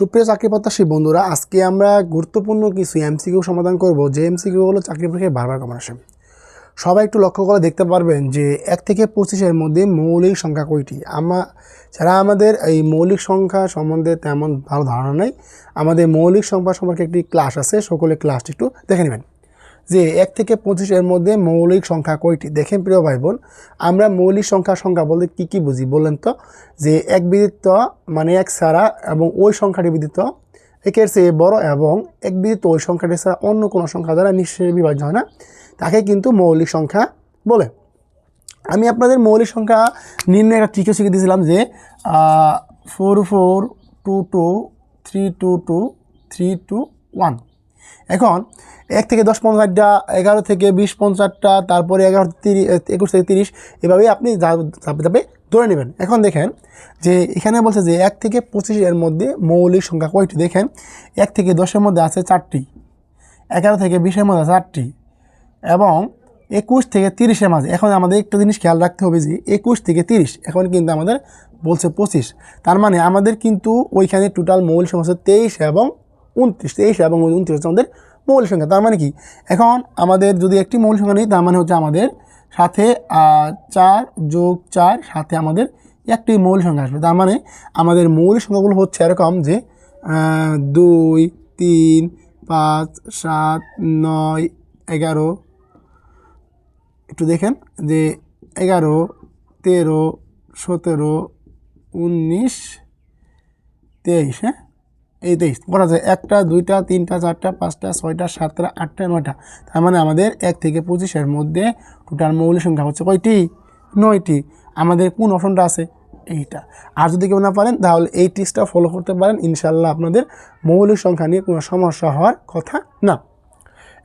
সুপ্রিয় চাকরি প্রত্যাশী বন্ধুরা, আজকে আমরা গুরুত্বপূর্ণ কিছু এমসিকিউ সমাধান করব। যে এমসিকিউ হলো চাকরি পরীক্ষায় বারবার কমন আসে। সবাই একটু লক্ষ্য করে দেখতে পারবেন যে এক থেকে পঁচিশের মধ্যে মৌলিক সংখ্যা কয়টি? আমা যারা আমাদের এই মৌলিক সংখ্যা সম্বন্ধে তেমন ভালো ধারণা নেই। আমাদের মৌলিক সংখ্যা সম্পর্কে একটি ক্লাস আছে সকলে ক্লাসটি একটু দেখে নেবেন। যে এক থেকে পঁচিশের মধ্যে মৌলিক সংখ্যা কয়টি? দেখেন প্রিয় ভাই বোন আমরা মৌলিক সংখ্যা সংখ্যা বলতে কী কী বুঝি বললেন তো? যে এক বিদিত্ব মানে এক ছাড়া এবং ওই সংখ্যাটি বিদিত একের চেয়ে বড় এবং এক বিদিত ওই সংখ্যাটি ছাড়া অন্য কোনো সংখ্যা দ্বারা নিশ্চয়ই বিভাজ্য হয় না। তাকে কিন্তু মৌলিক সংখ্যা বলে। আমি আপনাদের মৌলিক সংখ্যা নির্ণয় একটা ট্রিকে শিখে দিয়েছিলাম যে four four two two three two two three two one এখন এক থেকে দশ পঞ্চাশটা এগারো থেকে বিশ পঞ্চাশটা তারপরে এগারো তিরিশ একুশ থেকে তিরিশ, এভাবেই আপনি ধাপে ধাপে ধরে নেবেন। এখন দেখেন যে এখানে বলছে যে এক থেকে পঁচিশের মধ্যে মৌলিক সংখ্যা কয়টি? দেখেন, এক থেকে দশের মধ্যে আছে চারটি, এগারো থেকে বিশের মধ্যে আটটি এবং একুশ থেকে তিরিশের মাঝে। এখন আমাদের একটা জিনিস খেয়াল রাখতে হবে যে একুশ থেকে তিরিশ, এখন কিন্তু আমাদের বলছে পঁচিশ। তার মানে আমাদের কিন্তু ওইখানে টোটাল মৌলিক সংখ্যা হচ্ছে তেইশ এবং উনত্রিশ তেইশ এবং উনত্রিশ আমাদের মৌলিক সংখ্যা। তার মানে কি? এখন আমাদের যদি একটি মৌল সংখ্যা নেই, তার মানে হচ্ছে আমাদের সাথে চার যোগ চার সাথে আমাদের একটি মৌল সংখ্যা আসবে। তার মানে আমাদের মৌল সংখ্যাগুলো হচ্ছে এরকম যে দুই, তিন, পাঁচ, সাত, নয়, এগারো। একটু দেখেন যে এগারো, তেরো, সতেরো, উনিশ, তেইশ হ্যাঁ? এই তেইশ করা যায় একটা, দুইটা, তিনটা, চারটা, পাঁচটা, ছয়টা, সাতটা, আটটা, নয়টা। তার মানে আমাদের এক থেকে পঁচিশের মধ্যে টোটাল মৌলিক সংখ্যা হচ্ছে কয়টি? নয়টি। আমাদের কোন অপশনটা আছে? এইটা। আর যদি কেউ না পারেন, তাহলে এই টিপসটা ফলো করতে পারেন। ইনশাল্লাহ আপনাদের মৌলিক সংখ্যা নিয়ে কোনো সমস্যা হওয়ার কথা না।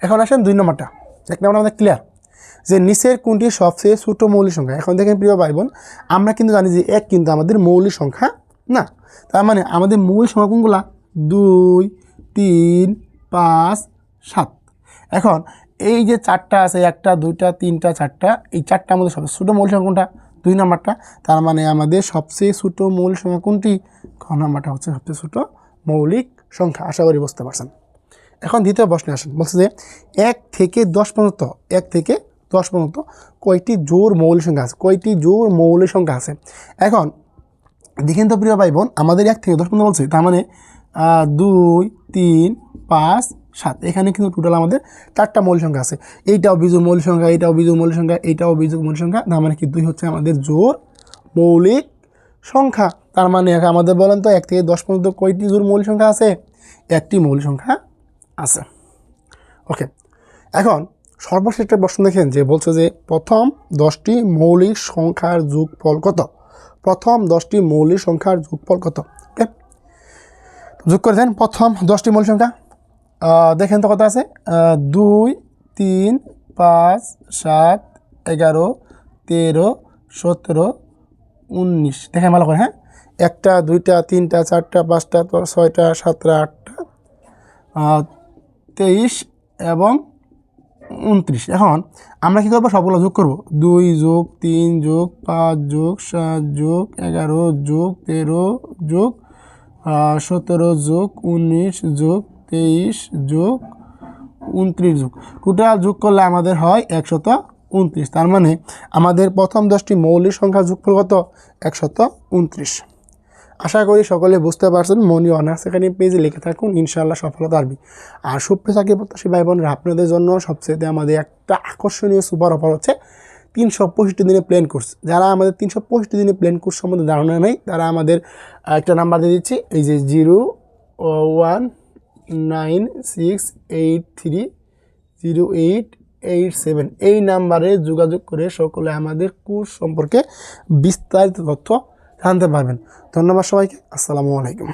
এখন আসেন দুই নম্বরটা। এক নম্বর আমাদের ক্লিয়ার যে নিচের কোনটি সবচেয়ে ছোট মৌলিক সংখ্যা? এখন দেখেন প্রিয় ভাই বোন আমরা কিন্তু জানি যে এক কিন্তু আমাদের মৌলিক সংখ্যা না। তার মানে আমাদের মৌলিক সংখ্যা কোনগুলা? দুই, তিন, পাঁচ, সাত। এখন এই যে চারটা আছে, একটা, দুইটা, তিনটা, চারটা, এই চারটা আমাদের সবচেয়ে ছোটো মৌলিক সংখ্যা কোনটা? দুই নাম্বারটা। তার মানে আমাদের সবচেয়ে ছোটো মৌলিক সংখ্যা কোনটি? খ নাম্বারটা হচ্ছে সবচেয়ে ছোটো মৌলিক সংখ্যা। আশা করি বুঝতে পারছেন। এখন দ্বিতীয় প্রশ্নে আসেন। বলছে যে এক থেকে দশ পর্যন্ত, এক থেকে দশ পর্যন্ত কয়টি জোর মৌলিক সংখ্যা আছে? কয়টি জোর মৌলিক সংখ্যা আছে? এখন দেখেন তো প্রিয় ভাই বোন, আমাদের এক থেকে দশ পর্যন্ত বলছে, তার মানে দুই, তিন, পাঁচ, সাত। এখানে কিন্তু টোটাল আমাদের চারটা মৌলিক সংখ্যা আছে। এইটাও বিজোর মৌলিক সংখ্যা, এইটাও বিজোর মৌলিক সংখ্যা, এইটাও বিজোর মৌলিক সংখ্যা। তার মানে কি? দুই হচ্ছে আমাদের জোর মৌলিক সংখ্যা। তার মানে আমাদের বলেন তো, এক থেকে দশ পর্যন্ত কয়টি জোর মৌলিক সংখ্যা আছে? একটি মৌলিক সংখ্যা আছে। ওকে। এখন সর্বশেষ একটা প্রশ্ন দেখেন যে বলছে যে প্রথম দশটি মৌলিক সংখ্যার যোগফল কত? প্রথম দশটি মৌলিক সংখ্যার যোগফল কত? যোগ করে দেন প্রথম দশটি মৌলিক সংখ্যা। দেখেন তো কত আছে। দুই, তিন, পাঁচ, সাত, এগারো, তেরো, সতেরো, উনিশ। দেখেন ভালো করে হ্যাঁ? একটা, দুইটা, তিনটা, চারটা, পাঁচটা, ছয়টা, সাতটা, আটটা তেইশ এবং উনত্রিশ। এখন আমরা কী করব? সবগুলো যোগ করব। দুই যোগ, তিন যোগ, পাঁচ যোগ, সাত যোগ, এগারো যোগ, তেরো যোগ সতেরো যোগ উনিশ যোগ তেইশ যোগ উনত্রিশ যোগ। টোটাল যোগ করলে আমাদের হয় একশত উনত্রিশ। তার মানে আমাদের প্রথম দশটি মৌলিক সংখ্যা যোগফল কত? একশত উনত্রিশ। আশা করি সকলে বুঝতে পারছেন মনি অনার্স একাডেমি পেজে লিখে থাকুন, ইনশাআল্লাহ সফলতা আসবে। আর সুপ্রিয় চাকরি প্রত্যাশী ভাই বোনরা আপনাদের জন্য সবচেয়ে আমাদের একটা আকর্ষণীয় সুপার অফার হচ্ছে তিনশো পঁয়ষট্টি দিনে প্ল্যান কোর্স যারা আমাদের তিনশো পঁয়ষট্টি দিনে প্ল্যান কোর্স সম্বন্ধে ধারণা নেই, তারা আমাদের একটা নাম্বার দিয়ে দিচ্ছি। এই যে zero one nine six eight three zero eight eight seven এই নাম্বারে যোগাযোগ করে সকলে আমাদের কোর্স সম্পর্কে বিস্তারিত তথ্য জানতে পারবেন। ধন্যবাদ সবাইকে। আসসালামু আলাইকুম।